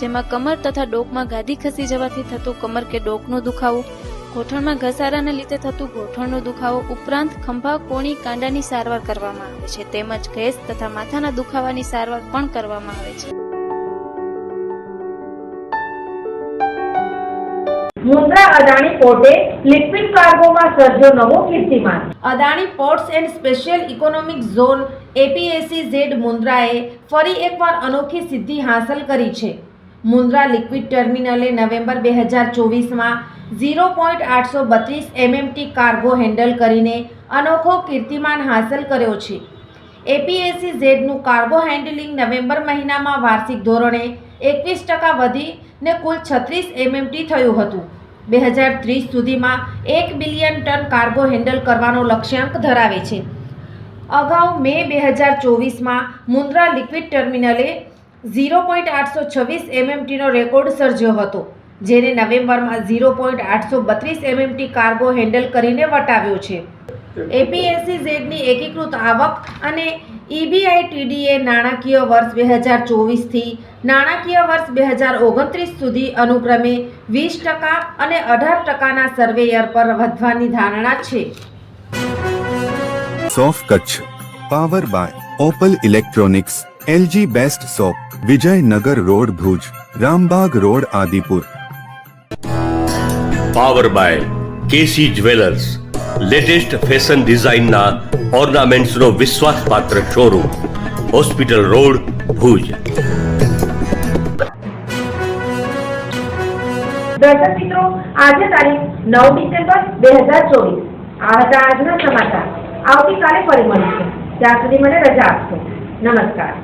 જેમાં કમર તથા ડોકમાં ગાદી ખસી જવાથી થતું કમર કે ડોકનો દુખાવો ઘોઠણમાં ઘસારાને લીધે થતું ઘોઠણનો દુખાવો ઉપરાંત ખંભા કોણી કાંડાની સારવાર કરવામાં આવે છે. તેમજ ગેસ તથા માથાના દુખાવાની સારવાર પણ કરવામાં આવે છે. મુન્દ્રા અદાણી પોર્ટે લિક્વિડ કાર્ગોમાં સર્જો નવો કીર્તિમાન. Adani ports and special economic zone APSEZ મુન્દ્રાએ ફરી એકવાર અનોખી સિદ્ધિ હાંસલ કરી છે. મુન્દ્રા લિક્વિડ ટર્મિનલે નવેમ્બર બે હજાર ચોવીસમાં ઝીરો પોઈન્ટ આઠસો બત્રીસ એમએમટી કાર્ગો હેન્ડલ કરીને અનોખો કીર્તિમાન હાંસલ કર્યો છે. એપીએસસી ઝેડનું કાર્ગો હેન્ડલિંગ નવેમ્બર મહિનામાં વાર્ષિક ધોરણે એકવીસ ટકા વધીને કુલ છત્રીસ એમએમટી થયું હતું. બે હજાર ત્રીસ સુધીમાં એક બિલિયન ટન કાર્ગો હેન્ડલ કરવાનો લક્ષ્યાંક ધરાવે છે. અગાઉ મે બે હજાર ચોવીસમાં મુન્દ્રા લિક્વિડ ટર્મિનલે ઝીરો પોઈન્ટ આઠસો છવ્વીસ એમએમટીનો રેકોર્ડ સર્જ્યો હતો, જેને નવેમ્બરમાં ઝીરો પોઈન્ટ આઠસો બત્રીસ એમએમટી કાર્ગો હેન્ડલ કરીને વટાવ્યો છે. એપીએસસી ઝેડની એકીકૃત આવક અને ઈબીઆઈટીડીએ નાણાકીય વર્ષ બે હજાર ચોવીસથી નાણાકીય વર્ષ બે હજાર ઓગણત્રીસ સુધી અનુક્રમે વીસ ટકા અને અઢાર ટકાના સર્વેયર પર વધવાની ધારણા છે. સોફ Kutch, power by Opal electronics, LG best shop Vijaynagar road Bhuj Rambag road Adipur. Power by KC jewellers latest fashion ડિઝાઇનના ઓર્નામેન્ટ્સનો વિશ્વાસપાત્ર શોરૂમ હોસ્પિટલ રોડ ભુજ. દર્શક મિત્રો આજે તારીખ નવ ડિસેમ્બર બે હજાર ચોવીસ. આ હતા આજના સમાચાર. આવતીકાલે ફરી મળીશું. ત્યાં સુધી મને રજા આપશો નમસ્કાર.